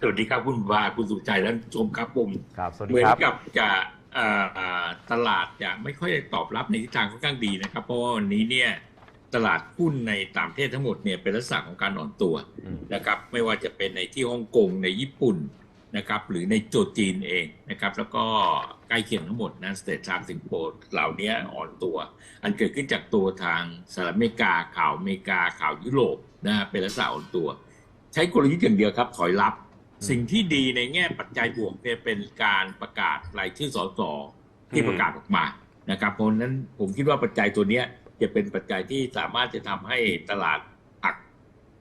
สวัสดีครับคุณวาคุณสุใจและท่านผู้ชมครับผมครับสวัสเหดีมือนครับกับจะเอ่ออ่าตลาดจะไม่ค่อยได้ตอบรับในทิศทางค่อนข้างดีนะครับ เพราะว่าวันนี้เนี่ยตลาดหุ้นในต่างประเทศทั้งหมดเนี่ยเป็นลักษณะของการอ่อนตัวอืมนะครับ ไม่ว่าจะเป็นในที่ฮ่องกงในญี่ปุ่นนะครับ หรือในโจจีนเองนะครับ แล้วก็ใกล้เคียงทั้งหมดนะสเตทชามสิงคโปร์เหล่านี้อ่อนตัว อันเกิดขึ้นจากตัวทางสหรัฐอเมริกาข่าวอเมริกาข่าวยุโรปนะฮะเป็นลักษณะอ่อนตัว ใช้กลยุทธ์อย่างเดียวครับถอยรับ สิ่งที่ดีในแง่ปัจจัยบวกเนี่ยเป็นการประกาศรายชื่อสสที่ประกาศออกมานะครับ เพราะฉะนั้นผมคิดว่าปัจจัยตัวเนี้ยจะเป็นปัจจัยที่สามารถจะทำให้ตลาดอัก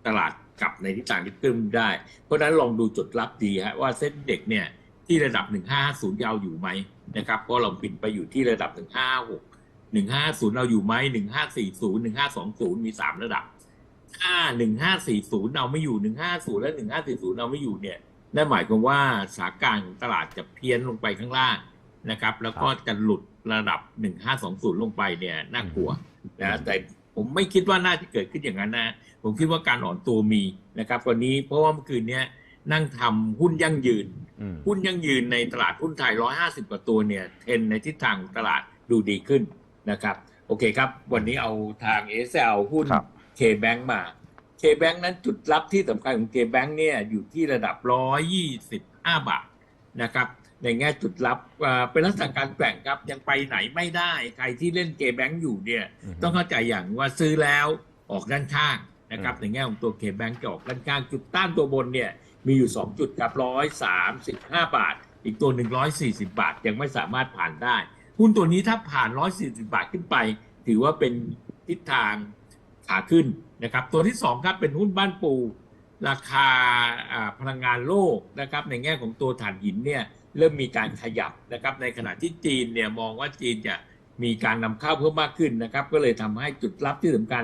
ตลาดกลับในทิศทางที่ขึ้นได้ เพราะฉะนั้นลองดูจุดรับดีฮะว่าเส้นเด็กเนี่ยที่ระดับ 1550ยาวอยู่ไหมนะครับเพราะเราปิดไปอยู่ที่ระดับ 156 150 เราอยู่ไหม 1540 1520 มี 3 ระดับถ้า1540 เราไม่อยู่ 150 และ 1540 เราไม่อยู่เนี่ย นั่นหมายความว่าสถานการณ์ของตลาดจะเพี้ยนลงไปข้างล่างนะครับ แล้วก็จะหลุดระดับ 1520 ลงไปเนี่ยน่ากลัวนะแต่ผมไม่คิดว่าน่าจะเกิดขึ้นอย่างนั้นนะ ผมคิดว่าการอ่อนตัวมีนะครับวันนี้เพราะว่าเมื่อคืนเนี้ยนั่งทำหุ้นยั่งยืนอืมหุ้นยั่งยืนในตลาดหุ้นไทย 150 กว่าตัวเนี่ยเทรนในทิศทางของตลาดดูดีขึ้นนะครับ โอเคครับ วันนี้เอาทาง SL หุ้นครับ K-Bank มา K-Bank นั้นจุดรับที่สำคัญของ K-Bank เนี่ยอยู่ที่ระดับ 125 บาทนะครับในแง่จุดรับอ่าเป็นลักษณะการแกว่งครับยังไปไหนไม่ได้ ใครที่เล่น K-Bank อยู่เนี่ยอืมต้องเข้าใจอย่างว่าซื้อแล้วออกด้านข้างนะครับอืมในแง่ของตัว K-Bank จะออกด้านข้างจุดต้านตัวบนเนี่ยมีอยู่ 2 จุดครับ135บาท อีกตัว140บาทยังไม่สามารถผ่านได้หุ้นตัวนี้ถ้าผ่าน140บาทขึ้นไป ถือว่าเป็นทิศทางขาขึ้น นะครับตัวที่ 2 ครับเป็นหุ้นบ้านปู ราคาพลังงานโลกนะครับในแง่ของตัวถ่านหินเนี่ยเริ่มมีการขยับนะครับในขณะที่จีนเนี่ยมองว่าจีนจะมีการนำเข้าเพิ่มมากขึ้นนะครับ ก็เลยทำให้จุดรับที่สำคัญ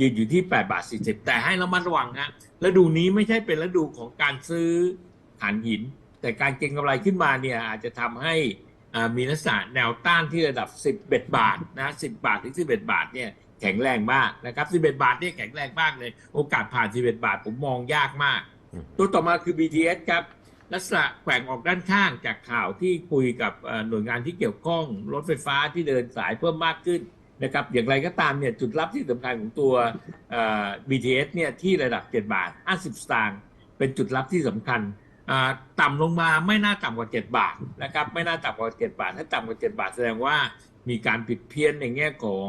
ยืนอยู่ที่8บาท40 แต่ให้ระมัดระวังฮะฤดูนี้ไม่ใช่เป็นฤดูของการซื้อถ่านหิน แต่การเก็งกำไรขึ้นมาเนี่ยอาจจะทำให้มีลักษณะแนวต้านที่ระดับ 11 บาทนะ10 บาทถึง 11 บาทเนี่ย แข็งแรงมากนะครับ 11 บาทเนี่ยแข็งแรงมากเลย โอกาสผ่าน 11 บาทผมมองยากมาก ตัวต่อมาคือ BTS ครับ ลักษณะแกว่งออกด้านข้างจากข่าวที่คุยกับหน่วยงานที่เกี่ยวข้อง รถไฟฟ้าที่เดินสายเพิ่มมากขึ้นนะครับ อย่างไรก็ตามเนี่ยจุดรับที่สำคัญของตัว BTS เนี่ยที่ระดับ 7 บาท 50 สตางค์เป็นจุดรับที่สำคัญต่ำลงมาไม่น่าต่ำกว่า 7 บาทนะครับ ไม่น่าต่ำกว่า 7 บาท ถ้าต่ำกว่า 7 บาทแสดงว่ามีการผิดเพี้ยนในแง่ของ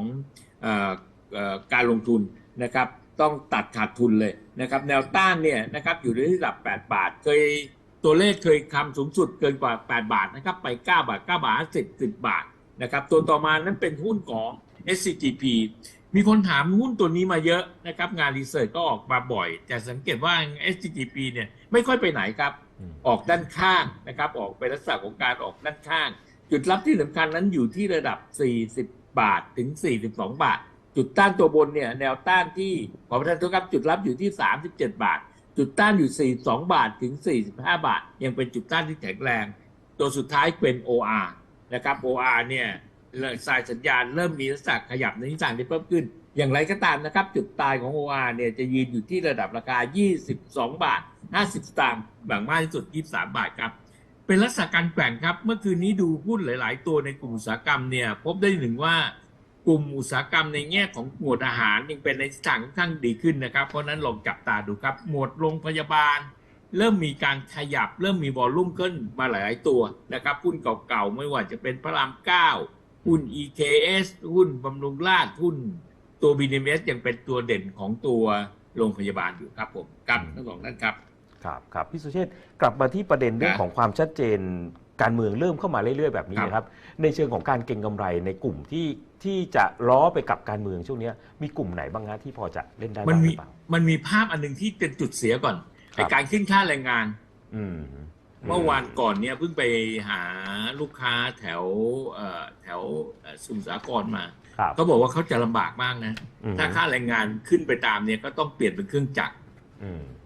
การลงทุนนะครับ ต้องตัดขาดทุนเลยนะครับ แนวต้านเนี่ยนะครับอยู่ในระดับ 8 บาท เคยตัวเลขเคยคำสูงสุดเกินกว่า 8 บาทนะครับ ไป 9 บาท 9 บาท 10 10 บาทนะครับ ตัวต่อมานั้นเป็นหุ้นของ SCGP มีคนถามหุ้นตัวนี้มาเยอะนะครับ งานรีเสิร์ชก็ออกมาบ่อย แต่สังเกตว่า SCGP เนี่ยไม่ค่อยไปไหนครับอืมออกด้านข้างนะครับ ออกเป็นลักษณะของการออกด้านข้าง จุดรับที่สำคัญนั้นอยู่ที่ระดับ 40 บาทถึง 42 บาท จุดต้านตัวบนเนี่ยแนวต้านที่ขอประทานโทษครับจุดรับอยู่ที่ 37 บาท จุดต้านอยู่ 42 บาทถึง 45 บาท ยังเป็นจุดต้านที่แข็งแรง ตัวสุดท้ายเป็น OR นะครับ OR เนี่ยสายสัญญาณเริ่มมีลักษณะขยับในทิศทางที่เพิ่มขึ้น อย่างไรก็ตามนะครับ จุดตายของ OR เนี่ยจะยืนอยู่ที่ระดับราคา 22 บาท 50สตางค์บางมากที่สุด 23 บาทครับ เป็นลักษณะการแกว่งครับ เมื่อคืนนี้ดูหุ้นหลาย ๆ ตัวในกลุ่มอุตสาหกรรมเนี่ย พบได้ถึงว่ากลุ่มอุตสาหกรรมในแง่ของหมวดอาหารยังเป็นในทิศทางค่อนข้างดีขึ้นนะครับ เพราะนั้นลองจับตาดูครับ หมวดโรงพยาบาล เริ่มมีการขยับ เริ่มมีวอลลุ่มขึ้นมาหลาย ๆ ตัวนะครับหุ้นเก่า ๆ ไม่ว่าจะเป็นพระรามเก้าหุ้น EKS หุ้นบำรุงราษฎร์หุ้นตัว BNMS ยังเป็นตัวเด่นของตัวโรงพยาบาลอยู่ครับผมครับทั้งสองท่านครับ ครับครับพี่สุเชษฐ์กลับมาที่ประเด็นเรื่องนะของความชัดเจนการเมืองเริ่มเข้ามาเรื่อยๆแบบนี้ครับนะครับ ในเชิงของการเก็งกำไรในกลุ่มที่ที่จะล้อไปกับการเมืองช่วงเนี้ยมีกลุ่มไหนบ้างฮะที่พอจะเล่นได้มันบ้างหมีรือเปล่ามันมีภาพอันหนึ่งที่เป็นจุดเสียก่อนครับไอการขึ้นค่าแรงงาน อืมเมื่อวานก่อนเนี่ยเพิ่งไปหาลูกค้าแถวเอ่อแถวเอ่อสมุทรสาครมาครับเขาบอกว่าเขาจะลำบากมากนะอืมถ้าค่าแรงงานขึ้นไปตามเนี่ยก็ต้องเปลี่ยนเป็นเครื่องจักรอืม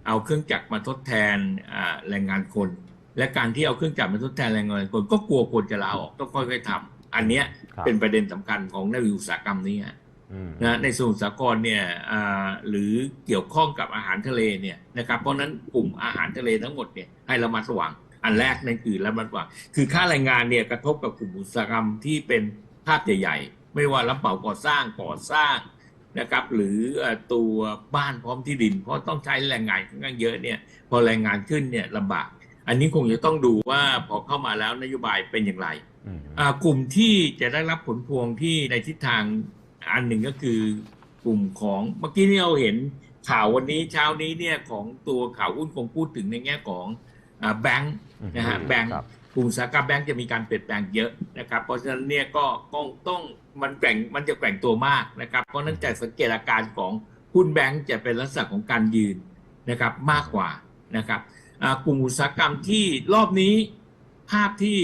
เอาเครื่องจักรมาทดแทนอ่าแรงงานคน และการที่เอาเครื่องจักรมาทดแทนแรงงานคน ก็กลัวคนจะลาออกต้องค่อยๆทำอันเนี้ยครับเป็นประเด็นสำคัญของในกอุตสาหกรรมนี้ฮะออืมนะในสมุทรสาครเนี่ยอ่าหรือเกี่ยวข้องกับอาหารทะเลเนี่ยนะครับเพราะฉะนั้นกลุ่มอาหารทะเลทั้งหมดเนี่ยให้ระมัดระวังอันแรกนั่นคือระมัดระวังคือค่าแรงงานเนี่ยกระทบกับกลุ่มอุตสาหกรรมที่เป็นภาพใหญ่ๆไม่ว่ารับเหมาก่อสร้างก่อสร้าง นะครับ หรือเอ่อตัวบ้านพร้อมที่ดิน เพราะต้องใช้แรงงานค่อนข้างเยอะเนี่ยพอแรงงานขึ้นเนี่ยลำบาก อันนี้คงจะต้องดูว่าพอเข้ามาแล้วนโยบายเป็นอย่างไรอืมอ่ากลุ่มที่จะได้รับผลพวงที่ในทิศทางอันหนึ่งก็คือกลุ่มของเมื่อกี้ที่เราเห็นข่าววันนี้เช้านี้เนี่ยของตัวข่าวหุ้นคงพูดถึงในแง่ของอ่าแบงค์นะฮะแบงค์ครับ กลุ่มอุตสาหกรรมแบงค์จะมีการเปลี่ยนแปลงเยอะนะครับ เพราะฉะนั้นเนี่ยก็ต้องต้องมันแกว่งมันจะแกว่งตัวมากนะครับ เพราะนั้นจากสังเกตอาการของหุ้นแบงค์จะเป็นลักษณะของการยืนนะครับมากกว่านะครับกลุ่มอุตสาหกรรมที่รอบนี้ภาพที่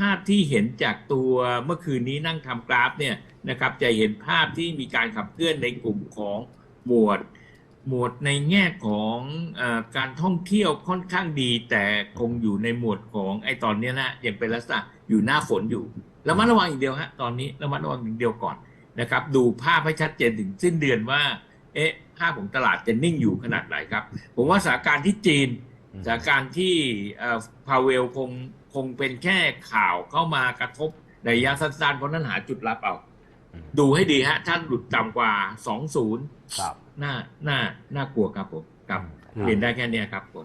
ภาพที่เห็นจากตัวเมื่อคืนนี้นั่งทำกราฟเนี่ยนะครับจะเห็นภาพที่มีการขับเคลื่อนในกลุ่มของหมวด หมวดในแง่ของเออการท่องเที่ยวค่อนข้างดี แต่คงอยู่ในหมวดของไอตอนเนี้ยนะยังเป็นลักษณะอยู่หน้าฝนอยู่ระมัดระวังอย่างเดียวฮะตอนนี้ระมัดระวังอย่างเดียวก่อนนะครับ ดูภาพให้ชัดเจนถึงสิ้นเดือนว่า เอ๊ะภาพของตลาดจะนิ่งอยู่ขนาดไหนครับ ผมว่าสถานการณ์ที่จีนสถานการณ์ที่พาเวลคงคงเป็นแค่ข่าวเข้ามากระทบในระยะสั้นๆเพราะนั้นหาจุดรับเอาอืมดูให้ดีฮะถ้าหลุดต่ำกว่า 20ครับ น่าน่าน่ากลัวครับผมครับอืมเรียนได้แค่เนี้ยครับผม